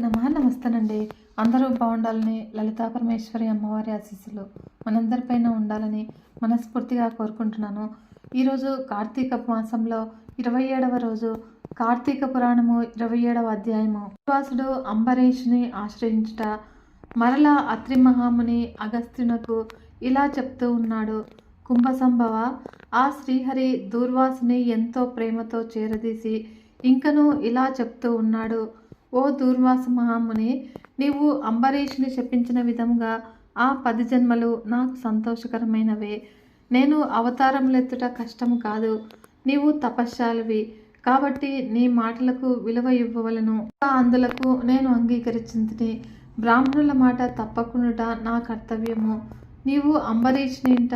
నమః నమస్తేనండి. అందరూ బాగుండాలని లలితా పరమేశ్వరి అమ్మవారి ఆశీస్సులు మనందరిపైన ఉండాలని మనస్ఫూర్తిగా కోరుకుంటున్నాను. ఈరోజు కార్తీక మాసంలో ఇరవై ఏడవ రోజు కార్తీక పురాణము ఇరవై ఏడవ అధ్యాయము. శ్రీనివాసుడు అంబరీష్ని ఆశ్రయించుట మరలా అత్రి మహాముని అగస్త్యునకు ఇలా చెప్తూ ఉన్నాడు. కుంభసంభవ ఆ శ్రీహరి దూర్వాసుని ఎంతో ప్రేమతో చేరదీసి ఇంకను ఇలా చెప్తూ ఉన్నాడు. ఓ దూర్వాస మహాముని నీవు అంబరీషుని చెప్పించిన విధంగా ఆ పది జన్మలు నాకు సంతోషకరమైనవే. నేను అవతారములెత్తుట కష్టము కాదు నీవు తపశ్శాలివి. కాబట్టి నీ మాటలకు విలువ ఇవ్వవలను. అందులకు నేను అంగీకరించింది బ్రాహ్మణుల మాట తప్పకుండా నా కర్తవ్యము. నీవు అంబరీషుని ఇంట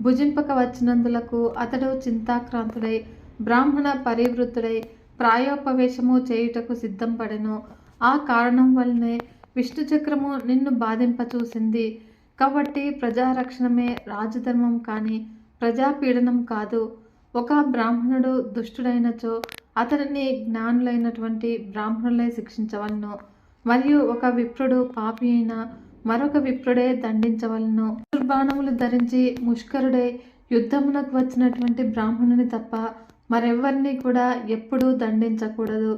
భుజింపక వచ్చినందులకు అతడు చింతాక్రాంతుడై బ్రాహ్మణ పరివృత్తుడై ప్రాయోపవేశము చేయుటకు సిద్ధం పడెను ఆ కారణం వల్లనే విష్ణు చక్రము నిన్ను బాధింపచూసింది. కాబట్టి ప్రజారక్షణమే రాజధర్మం కానీ ప్రజాపీడనం కాదు. ఒక బ్రాహ్మణుడు దుష్టుడైనచో అతనిని జ్ఞానులైనటువంటి బ్రాహ్మణులే శిక్షించవలను. మరియు ఒక విప్రుడు పాపి అయిన మరొక విప్రుడే దండించవలను. దుర్బాణములు ధరించి ముష్కరుడే యుద్ధమునకు వచ్చినటువంటి బ్రాహ్మణుని తప్ప మరెవరిని కూడా ఎప్పుడూ దండించకూడదు.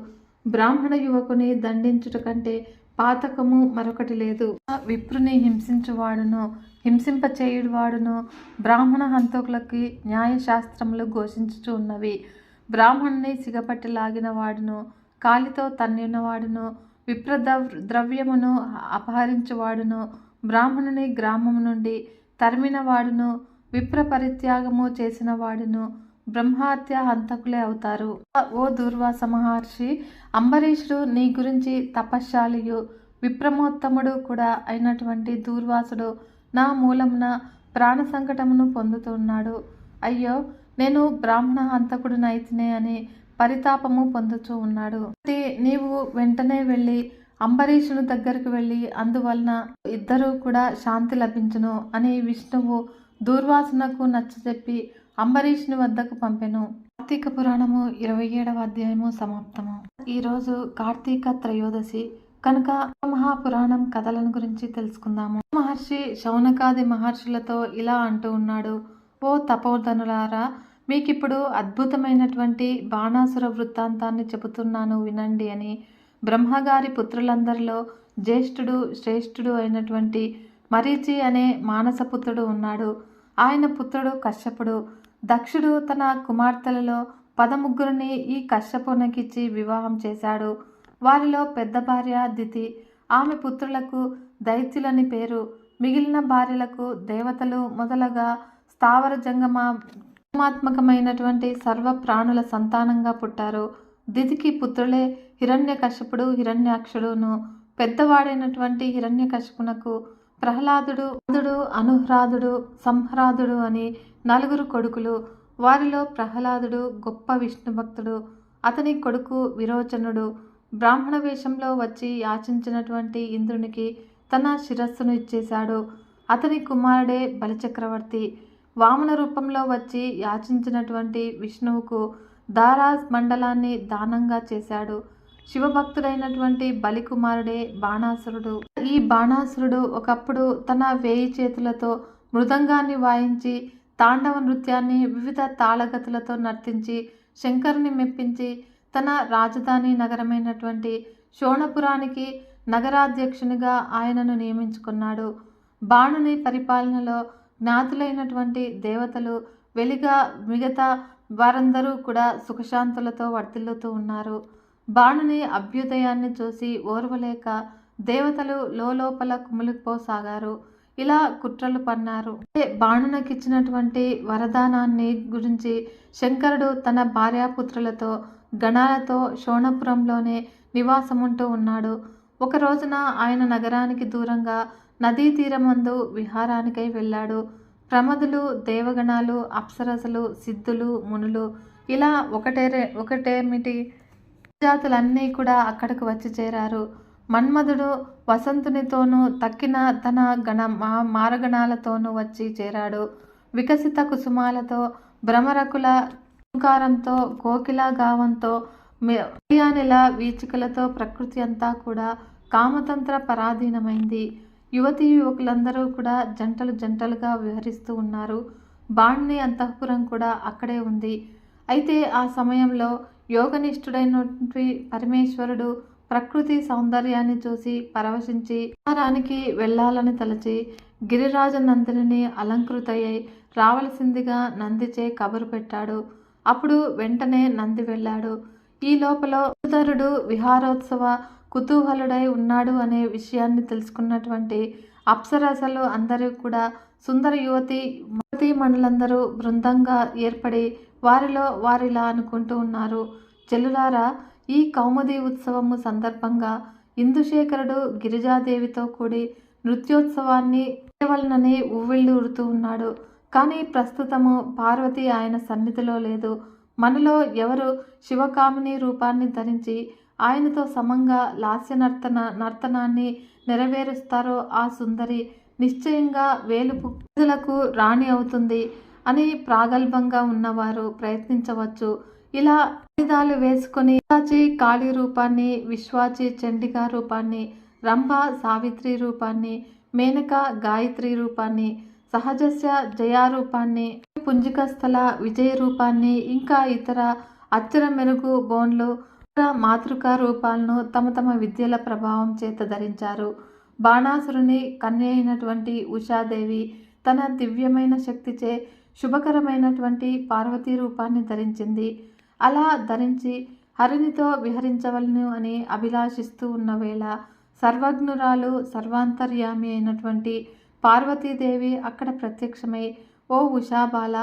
బ్రాహ్మణ యువకుని దండించుట కంటే పాతకము మరొకటి లేదు. విప్రుని హింసించువాడును హింసింపచేయుడువాడును బ్రాహ్మణ హంతకులకి న్యాయశాస్త్రములు ఘోషించుచు ఉన్నవి. బ్రాహ్మణుని సిగపట్టి లాగిన వాడును కాలితో తన్నినవాడును విప్ర ద్రవ్యమును అపహరించువాడును బ్రాహ్మణుని గ్రామము నుండి తరిమిన వాడును విప్ర పరిత్యాగము చేసిన బ్రహ్మహత్య హంతకులే అవుతారు. ఓ దూర్వాస మహర్షి అంబరీషుడు నీ గురించి తపశ్శాలియు విప్రమోత్తముడు కూడా అయినటువంటి దూర్వాసుడు నా మూలమున ప్రాణ సంకటమును పొందుతున్నాడు అయ్యో నేను బ్రాహ్మణ హంతకుడునైతినే అని పరితాపము పొందుతూ ఉన్నాడు. నీవు వెంటనే వెళ్ళి అంబరీషుని దగ్గరకు వెళ్ళి అందువలన ఇద్దరూ కూడా శాంతి లభించును అని విష్ణువు దూర్వాసునకు నచ్చజెప్పి అంబరీష్ని వద్దకు పంపెను. కార్తీక పురాణము ఇరవై ఏడవ అధ్యాయము సమాప్తము. ఈరోజు కార్తీక త్రయోదశి. కనుక మహాపురాణం కథలను గురించి తెలుసుకుందాము. మహర్షి శౌనకాది మహర్షులతో ఇలా అంటూ ఉన్నాడు ఓ తపోధనులారా మీకిప్పుడు అద్భుతమైనటువంటి బాణాసుర వృత్తాంతాన్ని చెబుతున్నాను వినండి అని బ్రహ్మగారి పుత్రులందరిలో జ్యేష్ఠుడు శ్రేష్ఠుడు అయినటువంటి మరీచి అనే మానసపుత్రుడు ఉన్నాడు. ఆయన పుత్రుడు కశ్యపుడు. దక్షుడు తన కుమార్తెలలో పదముగ్గురిని ఈ కశ్యపునకిచ్చి వివాహం చేశాడు. వారిలో పెద్ద భార్య దితి ఆమె పుత్రులకు దైత్యులని పేరు. మిగిలిన భార్యలకు దేవతలు మొదలగా స్థావర జంగమ జంగమాత్మకమైనటువంటి సర్వ ప్రాణుల సంతానంగా పుట్టారు. దితికి పుత్రులే హిరణ్య కశ్యపుడు హిరణ్యాక్షుడును. పెద్దవాడైనటువంటి హిరణ్య కశ్యపునకు ప్రహ్లాదుడు అందుడు అనుహ్రాదుడు సంహ్రాదుడు అని నలుగురు కొడుకులు వారిలో ప్రహ్లాదుడు గొప్ప విష్ణుభక్తుడు అతని కొడుకు విరోచనుడు. బ్రాహ్మణ వేషంలో వచ్చి యాచించినటువంటి ఇంద్రునికి తన శిరస్సును ఇచ్చేశాడు. అతని కుమారుడే బలిచక్రవర్తి. వామన రూపంలో వచ్చి యాచించినటువంటి విష్ణువుకు దారాజ్ మండలాన్ని దానంగా చేశాడు. శివభక్తుడైనటువంటి బలికుమారుడే బాణాసురుడు. ఈ బాణాసురుడు ఒకప్పుడు తన వేయి చేతులతో మృదంగాన్ని వాయించి తాండవ నృత్యాన్ని వివిధ తాళగతులతో నర్తించి శంకరుని మెప్పించి తన రాజధాని నగరమైనటువంటి శోణపురానికి నగరాధ్యక్షునిగా ఆయనను నియమించుకున్నాడు. బాణుని పరిపాలనలో జ్ఞాతులైనటువంటి దేవతలు వెలిగా మిగతా వారందరూ కూడా సుఖశాంతులతో వర్తిల్లుతూ ఉన్నారు. బాణుని అభ్యుదయాన్ని చూసి ఓర్వలేక దేవతలు లోపల కుమిలిపోసాగారు. ఇలా కుట్రలు పన్నారు. బాణునకిచ్చినటువంటి వరదానాన్ని గురించి శంకరుడు తన భార్యాపుత్రులతో గణాలతో శోణపురంలోనే నివాసముంటూ ఉన్నాడు. ఒక రోజున ఆయన నగరానికి దూరంగా నదీ తీరమందు విహారానికై వెళ్ళాడు. ప్రమదులు దేవగణాలు అప్సరసలు సిద్ధులు మునులు ఇలా ఒకటే ఒకటేమిటి జాతులన్నీ కూడా అక్కడికి వచ్చి చేరారు. మన్మధుడు వసంతునితోనూ తక్కిన తన గణ మా మారగణాలతోనూ వచ్చి చేరాడు. వికసిత కుసుమాలతో భ్రమరకుల ఓంకారంతో కోకిల గావంతో మియానిల వీచికలతో ప్రకృతి అంతా కూడా కామతంత్ర పరాధీనమైంది. యువతి యువకులందరూ కూడా జంటలు జంటలుగా విహరిస్తూ ఉన్నారు. బాణ్ణి అంతఃపురం కూడా అక్కడే ఉంది. అయితే ఆ సమయంలో యోగనిష్ఠుడైనటువంటి పరమేశ్వరుడు ప్రకృతి సౌందర్యాన్ని చూసి పరవశించి విహారానికి వెళ్ళాలని తలచి గిరిరాజ నందిని అలంకృతయ్యై రావలసిందిగా నందిచే కబురు పెట్టాడు. అప్పుడు వెంటనే నంది వెళ్ళాడు. ఈ లోపల ఉదరుడు విహారోత్సవ కుతూహలుడై ఉన్నాడు అనే విషయాన్ని తెలుసుకున్నటువంటి అప్సరసలు అందరూ కూడా సుందర యువతి యువతీ మణులందరూ బృందంగా ఏర్పడి వారిలో వారిలా అనుకుంటూ ఉన్నారు. చెల్లులారా ఈ కౌముది ఉత్సవము సందర్భంగా ఇందుశేఖరుడు గిరిజాదేవితో కూడి నృత్యోత్సవాన్ని చేయవలనని ఉవ్విళ్ళూరుతూ ఉన్నాడు. కానీ ప్రస్తుతము పార్వతి ఆయన సన్నిధిలో లేదు. మనలో ఎవరు శివకామిని రూపాన్ని ధరించి ఆయనతో సమంగా లాస్య నర్తన నర్తనాన్ని నెరవేరుస్తారో ఆ సుందరి నిశ్చయంగా వేలు రాణి అవుతుంది. అని ప్రాగల్భంగా ఉన్నవారు ప్రయత్నించవచ్చు. ఇలా ఆయుధాలు వేసుకొని విశ్వాచి కాళీ రూపాన్ని విశ్వాచి చండికా రూపాన్ని రంభ సావిత్రి రూపాన్ని మేనక గాయత్రి రూపాన్ని సహజస్య జయా రూపాన్ని పుంజికస్థల విజయ రూపాన్ని ఇంకా ఇతర అచ్చర మెరుగు బోన్లు ఇతర మాతృకా రూపాలను తమ తమ విద్యల ప్రభావం చేత ధరించారు. బాణాసురుని కన్య అయినటువంటి ఉషాదేవి తన దివ్యమైన శక్తిచే శుభకరమైనటువంటి పార్వతీ రూపాన్ని ధరించింది. అలా ధరించి హరినితో విహరించవలను అని అభిలాషిస్తూ ఉన్న వేళ సర్వజ్ఞురాలు సర్వాంతర్యామి అయినటువంటి పార్వతీదేవి అక్కడ ప్రత్యక్షమై ఓ ఉషాబాల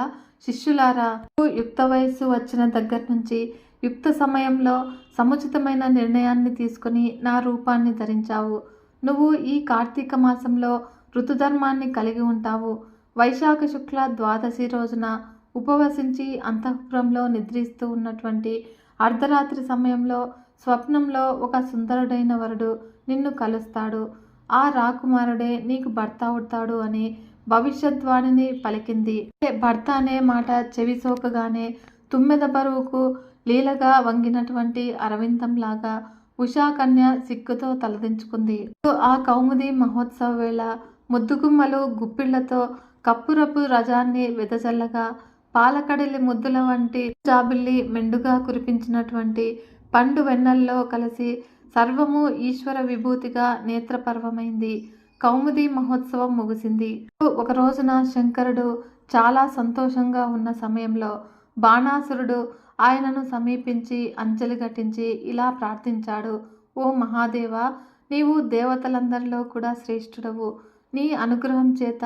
శిష్యులారా నువ్వు యుక్త వయస్సు వచ్చిన దగ్గర నుంచి యుక్త సమయంలో సముచితమైన నిర్ణయాన్ని తీసుకుని నా రూపాన్ని ధరించావు. నువ్వు ఈ కార్తీక మాసంలో ఋతుధర్మాన్ని కలిగి ఉంటావు. వైశాఖ శుక్ల ద్వాదశి రోజున ఉపవసించి అంతఃపురంలో నిద్రిస్తూ ఉన్నటువంటి అర్ధరాత్రి సమయంలో స్వప్నంలో ఒక సుందరుడైన వరుడు నిన్ను కలుస్తాడు. ఆ రాకుమారుడే నీకు భర్త అవుతాడు అని భవిష్యద్వాణిని పలికింది. భర్త అనే మాట చెవి సోకగానే తుమ్మెద బరువుకు లీలగా వంగినటువంటి అరవిందంలాగా ఉషాకన్య సిగ్గుతో తలదించుకుంది. ఆ కౌముది మహోత్సవ వేళ ముద్దుగుమ్మలు గుప్పిళ్ళతో కప్పురపు రజాన్ని వెదజల్లగా పాలకడలి ముద్దుల వంటి జాబిల్లి మెండుగా కురిపించినటువంటి పండు వెన్నల్లో కలిసి సర్వము ఈశ్వర విభూతిగా నేత్రపర్వమైంది. కౌముది మహోత్సవం ముగిసింది. ఒక రోజున శంకరుడు చాలా సంతోషంగా ఉన్న సమయంలో బాణాసురుడు ఆయనను సమీపించి అంజలి ఘటించి ఇలా ప్రార్థించాడు ఓ మహాదేవ నీవు దేవతలందరిలో కూడా శ్రేష్ఠుడవు. నీ అనుగ్రహం చేత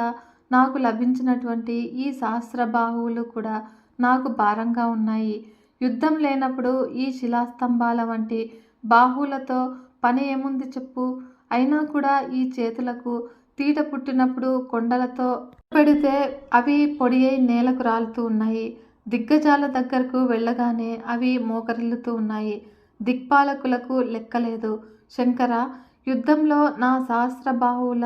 నాకు లభించినటువంటి ఈ సహస్రబాహువులు కూడా నాకు భారంగా ఉన్నాయి. యుద్ధం లేనప్పుడు ఈ శిలాస్తంభాల వంటి బాహువులతో పని ఏముంది చెప్పు? అయినా కూడా ఈ చేతులకు తీట పుట్టినప్పుడు కొండలతో పెడితే అవి పొడి అయి నేలకు రాలుతూ ఉన్నాయి. దిగ్గజాల దగ్గరకు వెళ్ళగానే అవి మోకరిల్లుతూ ఉన్నాయి. దిక్పాలకులకు లెక్కలేదు. శంకర యుద్ధంలో నా సహస్ర బాహువుల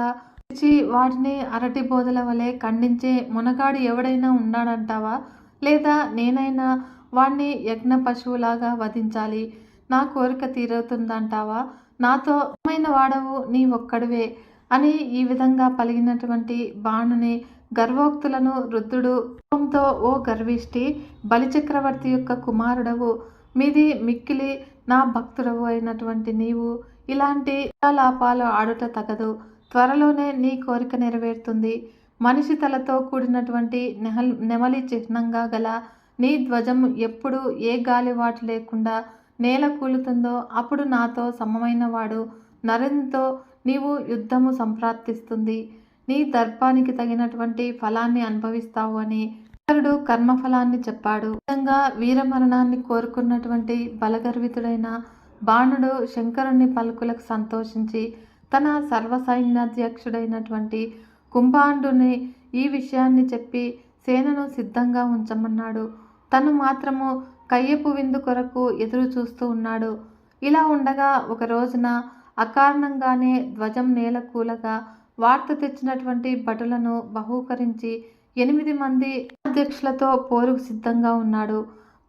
వాటిని అరటి బోధల వలె ఖండించే మునగాడు ఎవడైనా ఉన్నాడంటావా? లేదా నేనైనా వాణ్ణి యజ్ఞ పశువులాగా వధించాలి. నా కోరిక తీరవుతుందంటావా? నాతో అమ్మైన వాడవు నీ ఒక్కడివే అని ఈ విధంగా పలిగినటువంటి బాణుని గర్వోక్తులను రుద్రుడు కోపంతో ఓ గర్విష్టి బలిచక్రవర్తి యొక్క కుమారుడవు. మీది మిక్కిలి నా భక్తుడవు అయినటువంటి నీవు. ఇలాంటి లాపాలు ఆడుట తగదు. త్వరలోనే నీ కోరిక నెరవేరుతుంది. మనిషి తలతో కూడినటువంటి నెహల్ నెమలి చిహ్నంగా గల నీ ధ్వజం ఎప్పుడు ఏ గాలివాటు లేకుండా నేల కూలుతుందో అప్పుడు నాతో సమమైన వాడు. నరేంద్రతో నీవు యుద్ధము సంప్రాప్తిస్తుంది. నీ దర్పానికి తగినటువంటి ఫలాన్ని అనుభవిస్తావు అని శంకరుడు కర్మఫలాన్ని చెప్పాడు. విధంగా వీరమరణాన్ని కోరుకున్నటువంటి బలగర్వితుడైన బాణుడు శంకరుని పలుకులకు సంతోషించి తన సర్వసైన్యాధ్యక్షుడైనటువంటి కుంభాండుని ఈ విషయాన్ని చెప్పి సేనను సిద్ధంగా ఉంచమన్నాడు. తను మాత్రము కయ్యపు విందు కొరకు ఎదురు చూస్తూ ఉన్నాడు. ఇలా ఉండగా ఒక రోజున అకారణంగానే ధ్వజం నేల కూలగా వార్త తెచ్చినటువంటి భటులను బహూకరించి ఎనిమిది మంది అధ్యక్షులతో పోరుకు సిద్ధంగా ఉన్నాడు.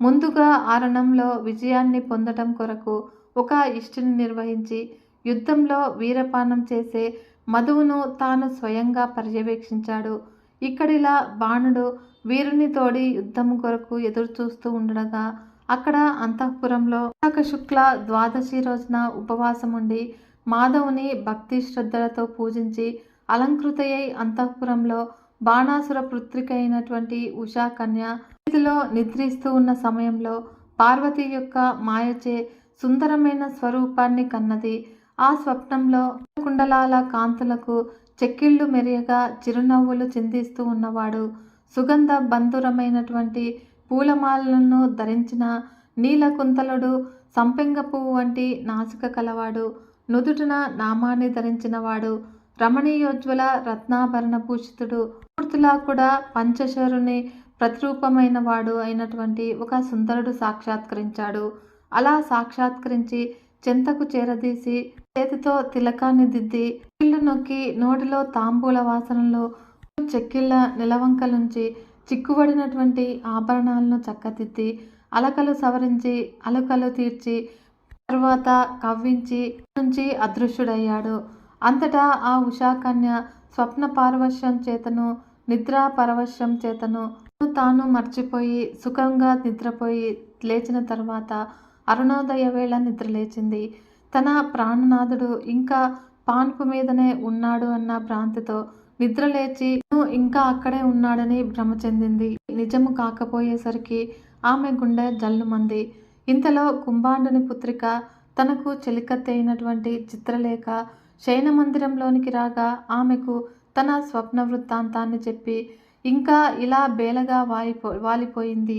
ముందుగా ఆ రణంలో విజయాన్ని పొందటం కొరకు ఒక ఇష్టిని నిర్వహించి యుద్ధంలో వీరపానం చేసే మధువును తాను స్వయంగా పర్యవేక్షించాడు. ఇక్కడిలా బాణుడు వీరుని తోడి యుద్ధం కొరకు ఎదురు చూస్తూ ఉండగా అక్కడ అంతఃపురంలో విశాఖ శుక్ల ద్వాదశి రోజున ఉపవాసం ఉండి మాధవుని భక్తి శ్రద్ధలతో పూజించి అలంకృతయ్యై అంతఃపురంలో బాణాసుర పుత్రిక అయినటువంటి ఉషా కన్య వీధిలో నిద్రిస్తూ ఉన్న సమయంలో పార్వతి యొక్క మాయచే సుందరమైన స్వరూపాన్ని కన్నది. ఆ స్వప్నంలో కుండలాల కాంతులకు చెక్కిళ్ళు మెరియగా చిరునవ్వులు చిందిస్తూ ఉన్నవాడు సుగంధ బంధురమైనటువంటి పూలమాలను ధరించిన నీలకుంతలుడు సంపెంగ పువ్వు వంటి నాసిక కలవాడు నుదుటిన నామాన్ని ధరించినవాడు రమణీయోజ్వల రత్నాభరణ భూషితుడు మూర్తిలా కూడా పంచశరుని ప్రతిరూపమైన వాడు అయినటువంటి ఒక సుందరుడు సాక్షాత్కరించాడు. అలా సాక్షాత్కరించి చెంతకు చేరదీసి చేతితో తిలకాన్ని దిద్ది ఇల్లు నొక్కి నోటిలో తాంబూల వాసనలో చెక్కిళ్ళ నిలవంకలుంచి చిక్కుబడినటువంటి ఆభరణాలను చక్కదిద్ది అలకలు సవరించి అలకలు తీర్చి తర్వాత కవ్వించి నుంచి అదృశ్యుడయ్యాడు. అంతటా ఆ ఉషాకన్య స్వప్న పారవశ్యం చేతను నిద్రా పరవశ్యం చేతను తాను మర్చిపోయి సుఖంగా నిద్రపోయి లేచిన తర్వాత అరుణోదయ వేళ నిద్రలేచింది. తన ప్రాణనాథుడు ఇంకా పాన్పు మీదనే ఉన్నాడు అన్న భ్రాంతితో నిద్రలేచి ఇంకా అక్కడే ఉన్నాడని భ్రమ చెందింది. నిజము కాకపోయేసరికి ఆమె గుండె జల్లుమంది. ఇంతలో కుంభాండుని పుత్రిక తనకు చెలికత్తైనటువంటి అయినటువంటి చిత్రలేఖ శయన మందిరంలోనికి రాగా ఆమెకు తన స్వప్న వృత్తాంతాన్ని చెప్పి ఇంకా ఇలా బేలగా వాయిపో వాలిపోయింది.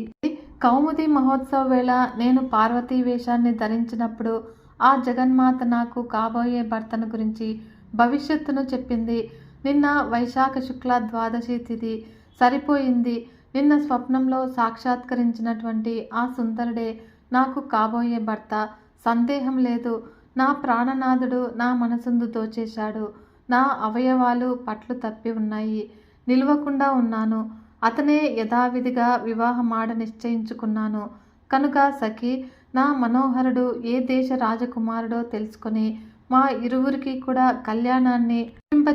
కౌముది మహోత్సవ వేళ నేను పార్వతీ వేషాన్ని ధరించినప్పుడు ఆ జగన్మాత నాకు కాబోయే భర్తను గురించి భవిష్యత్తును చెప్పింది. నిన్న వైశాఖ శుక్ల ద్వాదశి తిథి సరిపోయింది. నిన్న స్వప్నంలో సాక్షాత్కరించినటువంటి ఆ సుందరుడే నాకు కాబోయే భర్త. సందేహం లేదు. నా ప్రాణనాథుడు నా మనసుందు దోచేశాడు. నా అవయవాలు పట్లు తప్పి ఉన్నాయి. నిలవకుండా ఉన్నాను. అతనే యథావిధిగా వివాహమాడ నిశ్చయించుకున్నాను. కనుక సఖి నా మనోహరుడు ఏ దేశ రాజకుమారుడో తెలుసుకొని మా ఇరువురికి కూడా కళ్యాణాన్ని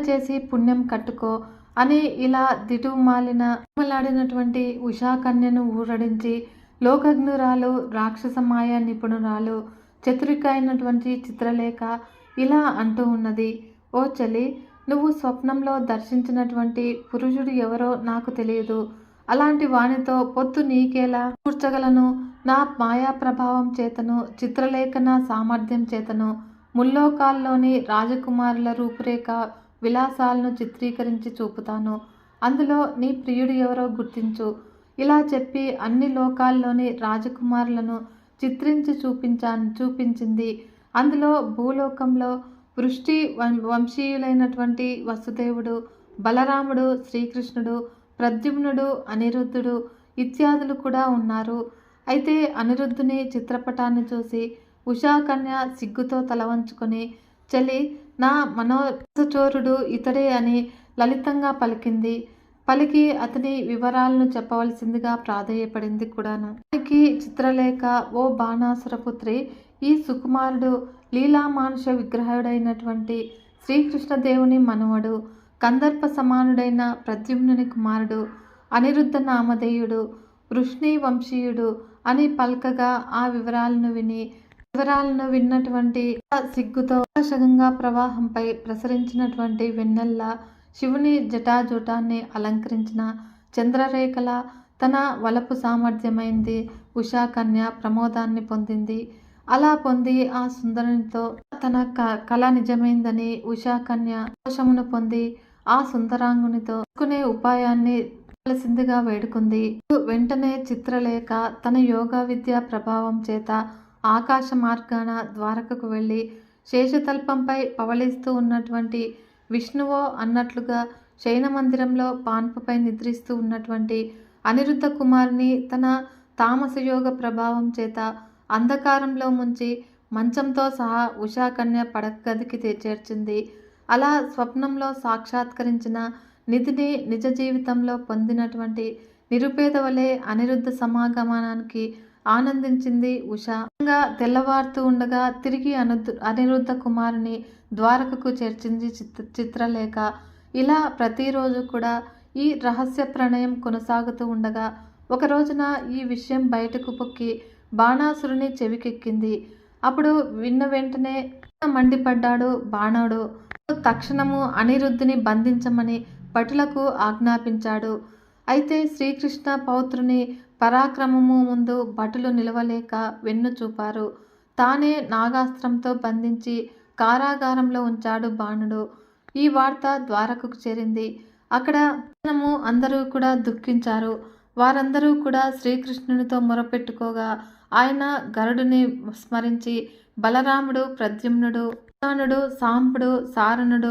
చేసి పుణ్యం కట్టుకో అని ఇలా దిటుమాలిన మాలినటువంటి ఉషాకన్యను ఊరడించి లోకజ్ఞురాలు రాక్షస మాయ నిపుణురాలు చతురిక అయినటువంటి చిత్రలేఖ ఇలా అంటూ ఉన్నది. ఓ చలి నువ్వు స్వప్నంలో దర్శించినటువంటి పురుషుడు ఎవరో నాకు తెలియదు. అలాంటి వానితో పొత్తు నీకేలా? కూర్చగలను. నా మాయా ప్రభావం చేతను చిత్రలేఖన సామర్థ్యం చేతను. ముల్లోకాల్లోని రాజకుమారుల రూపురేఖ విలాసాలను చిత్రీకరించి చూపుతాను. అందులో నీ ప్రియుడు ఎవరో గుర్తించు. ఇలా చెప్పి అన్ని లోకాల్లోని రాజకుమారులను చిత్రించి చూపించాను చూపించింది. అందులో భూలోకంలో వృష్టి వం- వంశీయులైనటువంటి వసుదేవుడు బలరాముడు శ్రీకృష్ణుడు ప్రద్యుమ్నుడు అనిరుద్ధుడు ఇత్యాదులు కూడా ఉన్నారు. అయితే అనిరుద్ధుని చిత్రపటాన్ని చూసి ఉషాకన్య సిగ్గుతో తలవంచుకొని చలి నా మనోచోరుడు ఇతడే అని లలితంగా పలికింది. పలికి అతని వివరాలను చెప్పవలసిందిగా ప్రాధేయపడింది కూడాను. అతనికి చిత్రలేఖ ఓ బాణాసురపుత్రి ఈ సుకుమారుడు లీలామానుష విగ్రహుడైనటువంటి శ్రీకృష్ణదేవుని మనువడు కందర్ప సమానుడైన ప్రద్యుమ్నుని కుమారుడు అనిరుద్ధ నామధేయుడు వృష్ణి వంశీయుడు అని పల్కగా ఆ వివరాలను విని వివరాలను విన్నటువంటి సిగ్గుతో ఆకాశగంగా ప్రవాహంపై ప్రసరించినటువంటి వెన్నెల్ల శివుని జటాజూటాన్ని అలంకరించిన చంద్రరేఖల తన వలపు సామర్థ్యమైంది ఉషాకన్య ప్రమోదాన్ని పొందింది. అలా పొంది ఆ సుందరునితో తన క కళ నిజమైందని ఉషాకన్య దోషమును పొంది ఆ సుందరాంగునితో కొనే ఉపాయాన్ని తెలిసిందిగా వేడుకుంది. వెంటనే చిత్రలేఖ తన యోగా విద్య ప్రభావం చేత ఆకాశ మార్గాన ద్వారకకు వెళ్ళి శేషతల్పంపై పవళిస్తూ ఉన్నటువంటి విష్ణువో అన్నట్లుగా శయన మందిరంలో పాన్పుపై నిద్రిస్తూ ఉన్నటువంటి అనిరుద్ధ కుమార్ని తన తామసయోగ ప్రభావం చేత అంధకారంలో ముంచి మంచంతో సహా ఉషాకన్య పడగదికి చేర్చింది. అలా స్వప్నంలో సాక్షాత్కరించిన నిధిని నిజ జీవితంలో పొందినటువంటి నిరుపేద వలె అనిరుద్ధ సమాగమనానికి ఆనందించింది ఉష. తెల్లవారుతూ ఉండగా తిరిగి అనుద్దు అనిరుద్ధ కుమారుని ద్వారకకు చేర్చింది చిత్ర చిత్రలేఖ. ఇలా ప్రతిరోజు కూడా ఈ రహస్య ప్రణయం కొనసాగుతూ ఉండగా ఒక రోజున ఈ విషయం బయటకు పొక్కి బాణాసురుని చెవికెక్కింది. అప్పుడు విన్న వెంటనే మండిపడ్డాడు బాణాడు. తక్షణము అనిరుద్ధుని బంధించమని భటులకు ఆజ్ఞాపించాడు. అయితే శ్రీకృష్ణ పౌత్రుని పరాక్రమము ముందు భటులు నిలవలేక వెన్ను చూపారు తానే నాగాస్త్రంతో బంధించి కారాగారంలో ఉంచాడు బాణుడు. ఈ వార్త ద్వారకకు చేరింది. అక్కడ అందరూ కూడా దుఃఖించారు. వారందరూ కూడా శ్రీకృష్ణునితో మొరపెట్టుకోగా ఆయన గరుడుని స్మరించి బలరాముడు ప్రద్యుమ్నుడు కృష్ణుడు సాంపుడు సారణుడు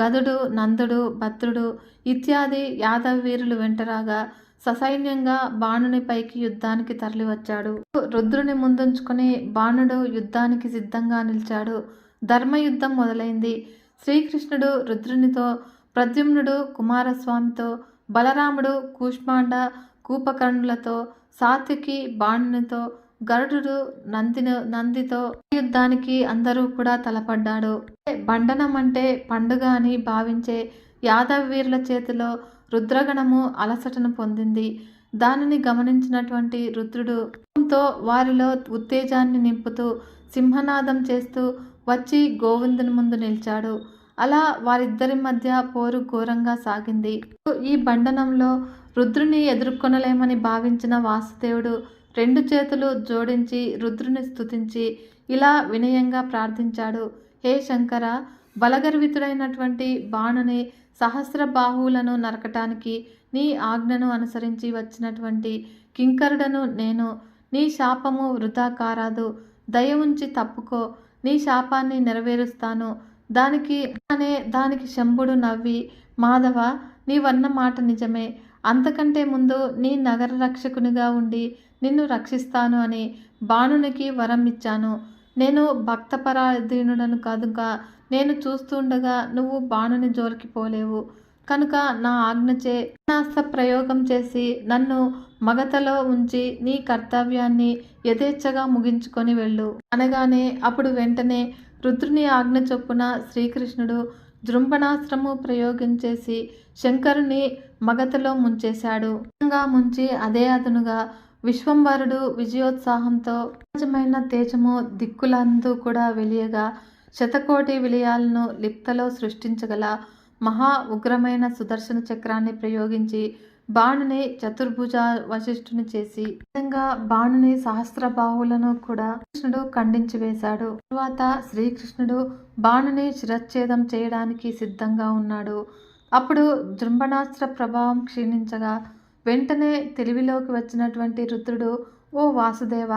గదుడు నందుడు భద్రుడు ఇత్యాది యాదవ వీరులు వెంటరాగా ససైన్యంగా బాణుని పైకి యుద్ధానికి తరలివచ్చాడు. రుద్రుని ముందుంచుకుని బాణుడు యుద్ధానికి సిద్ధంగా నిలిచాడు. ధర్మయుద్ధం మొదలైంది. శ్రీకృష్ణుడు రుద్రునితో ప్రద్యుమ్నుడు కుమారస్వామితో బలరాముడు కూష్మాండ కూపకర్ణులతో సాత్వికి బాణునితో గరుడు నందిని నందితో యుద్ధానికి అందరూ కూడా తలపడ్డాడు. బండనం అంటే పండుగ అని భావించే యాదవ వీరుల చేతిలో రుద్రగణము అలసటను పొందింది. దానిని గమనించినటువంటి రుద్రుడు తో వారిలో ఉత్తేజాన్ని నింపుతూ సింహనాదం చేస్తూ వచ్చి గోవిందుని ముందు నిలిచాడు. అలా వారిద్దరి మధ్య పోరు ఘోరంగా సాగింది. ఈ బండనంలో రుద్రుని ఎదుర్కొనలేమని భావించిన వాసుదేవుడు రెండు చేతులు జోడించి రుద్రుని స్థుతించి ఇలా వినయంగా ప్రార్థించాడు. హే శంకర బలగర్వితుడైనటువంటి బాణుని సహస్ర బాహువులను నరకటానికి నీ ఆజ్ఞను అనుసరించి వచ్చినటువంటి కింకరుడను నేను. నీ శాపము వృధా కారాదు. దయ ఉంచి తప్పుకో. నీ శాపాన్ని నెరవేరుస్తాను. దానికి అనే దానికి శంభుడు నవ్వి మాధవ నీవన్న మాట నిజమే. అంతకంటే ముందు నీ నగర రక్షకునిగా ఉండి నిన్ను రక్షిస్తాను అని బాణునికి వరం ఇచ్చాను. నేను భక్తపరాధీనుడను కనుక నేను చూస్తుండగా నువ్వు బాణుని జోలికి పోలేవు. కనుక నా ఆజ్ఞచే నాస్త ప్రయోగం చేసి నన్ను మగతలో ఉంచి నీ కర్తవ్యాన్ని యథేచ్ఛగా ముగించుకొని వెళ్ళు. అనగానే అప్పుడు వెంటనే రుద్రుని ఆజ్ఞ చొప్పున శ్రీకృష్ణుడు జృంభణాస్త్రము ప్రయోగించేసి శంకరుని మగతలో ముంచేశాడు. ముంచి అదే అతనుగా విశ్వంభరుడు విజయోత్సాహంతో సహజమైన తేజము దిక్కులందు కూడా వెలియగా శతకోటి విలయాలను లిప్తలో సృష్టించగల మహా ఉగ్రమైన సుదర్శన చక్రాన్ని ప్రయోగించి బాణుని చతుర్భుజ వశిష్ఠుని చేసి విధంగా బాణుని సహస్ర బాహువులను కూడా కృష్ణుడు ఖండించి వేశాడు. తరువాత శ్రీకృష్ణుడు బాణుని శిరచ్ఛేదం చేయడానికి సిద్ధంగా ఉన్నాడు. అప్పుడు జృంభణాస్త్ర ప్రభావం క్షీణించగా వెంటనే తెలివిలోకి వచ్చినటువంటి రుద్రుడు ఓ వాసుదేవ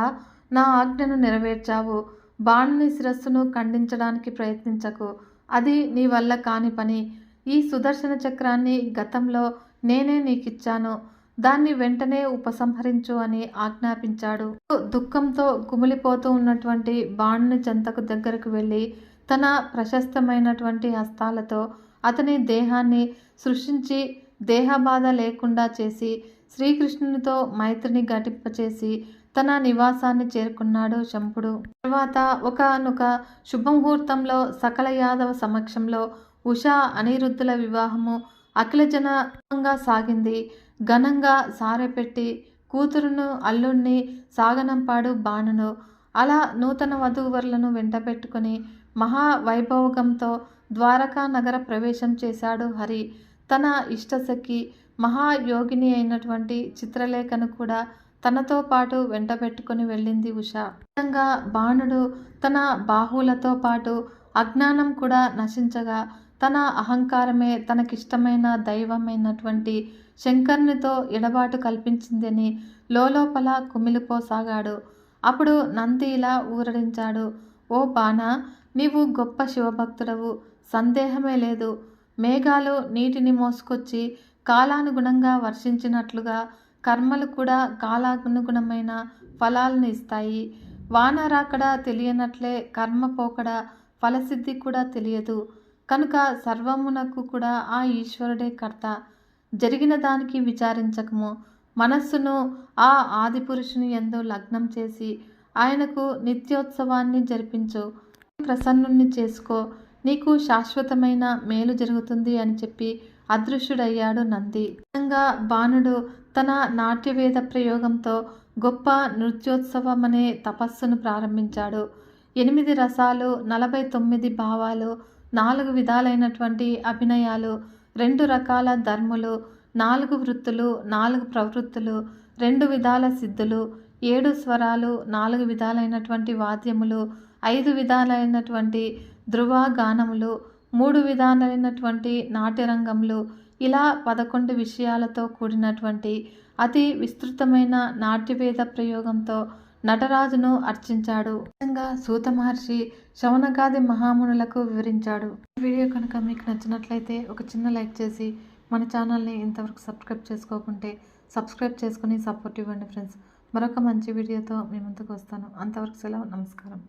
నా ఆజ్ఞను నెరవేర్చావు. బాణుని శిరస్సును ఖండించడానికి ప్రయత్నించకు. అది నీ వల్ల కాని పని. ఈ సుదర్శన చక్రాన్ని గతంలో నేనే నీకిచ్చాను. దాన్ని వెంటనే ఉపసంహరించు అని ఆజ్ఞాపించాడు. దుఃఖంతో కుమిలిపోతూ ఉన్నటువంటి బాణుని చెంతకు దగ్గరకు వెళ్ళి తన ప్రశస్తమైనటువంటి హస్తాలతో అతని దేహాన్ని సృష్టించి దేహబాధ లేకుండా చేసి శ్రీకృష్ణునితో మైత్రిని ఘటింపచేసి తన నివాసాన్ని చేరుకున్నాడు శంపుడు. తర్వాత ఒకనొక శుభముహూర్తంలో సకల యాదవ సమక్షంలో ఉషా అనిరుద్ధుల వివాహము అఖిలజనంగా సాగింది. ఘనంగా సారెపెట్టి కూతురును అల్లుణ్ణి సాగనంపాడు బాణును. అలా నూతన వధూవరులను వెంటబెట్టుకుని మహావైభవగంతో ద్వారకా నగర ప్రవేశం చేశాడు హరి. తన ఇష్టసఖి మహాయోగిని అయినటువంటి చిత్రలేఖను కూడా తనతో పాటు వెంటబెట్టుకుని వెళ్ళింది ఉష. విధంగా బాణుడు తన బాహువులతో పాటు అజ్ఞానం కూడా నశించగా తన అహంకారమే తనకిష్టమైన దైవమైనటువంటి శంకర్నితో ఎడబాటు కల్పించిందని లోపల కుమిలిపోసాగాడు. అప్పుడు నంది ఇలా ఊరడించాడు ఓ బాణ నీవు గొప్ప శివభక్తుడవు. సందేహమే లేదు. మేఘాలు నీటిని మోసుకొచ్చి కాలానుగుణంగా వర్షించినట్లుగా కర్మలు కూడా కాలానుగుణమైన ఫలాలను ఇస్తాయి. వాన రాకడా తెలియనట్లే కర్మ పోకడా ఫలసిద్ధి కూడా తెలియదు. కనుక సర్వమునకు కూడా ఆ ఈశ్వరుడే కర్త. జరిగిన దానికి విచారించకము. మనస్సును ఆ ఆదిపురుషుని యందు లగ్నం చేసి ఆయనకు నిత్యోత్సవాన్ని జరిపించు. ప్రసన్నుణ్ణి చేసుకో. నీకు శాశ్వతమైన మేలు జరుగుతుంది అని చెప్పి అదృశ్యుడయ్యాడు నంది. నిజంగా బాణుడు తన నాట్యవేద ప్రయోగంతో గొప్ప నృత్యోత్సవం అనే తపస్సును ప్రారంభించాడు. ఎనిమిది రసాలు నలభై తొమ్మిది భావాలు నాలుగు విధాలైనటువంటి అభినయాలు రెండు రకాల ధర్ములు నాలుగు వృత్తులు నాలుగు ప్రవృత్తులు రెండు విధాల సిద్ధులు ఏడు స్వరాలు నాలుగు విధాలైనటువంటి వాద్యములు ఐదు విధాలైనటువంటి ధృవగానములు మూడు విధాలైనటువంటి నాట్యరంగములు ఇలా పదకొండు విషయాలతో కూడినటువంటి అతి విస్తృతమైన నాట్యవేద ప్రయోగంతో నటరాజును అర్చించాడు. ముఖ్యంగా సూత మహర్షి శవనగాది మహామునులకు వివరించాడు. ఈ వీడియో కనుక మీకు నచ్చినట్లయితే ఒక చిన్న లైక్ చేసి మన ఛానల్ని ఇంతవరకు సబ్స్క్రైబ్ చేసుకోకుంటే సబ్స్క్రైబ్ చేసుకుని సపోర్ట్ ఇవ్వండి ఫ్రెండ్స్. మరొక మంచి వీడియోతో మీ ముందుకు వస్తాను. అంతవరకు సెలవు. నమస్కారం.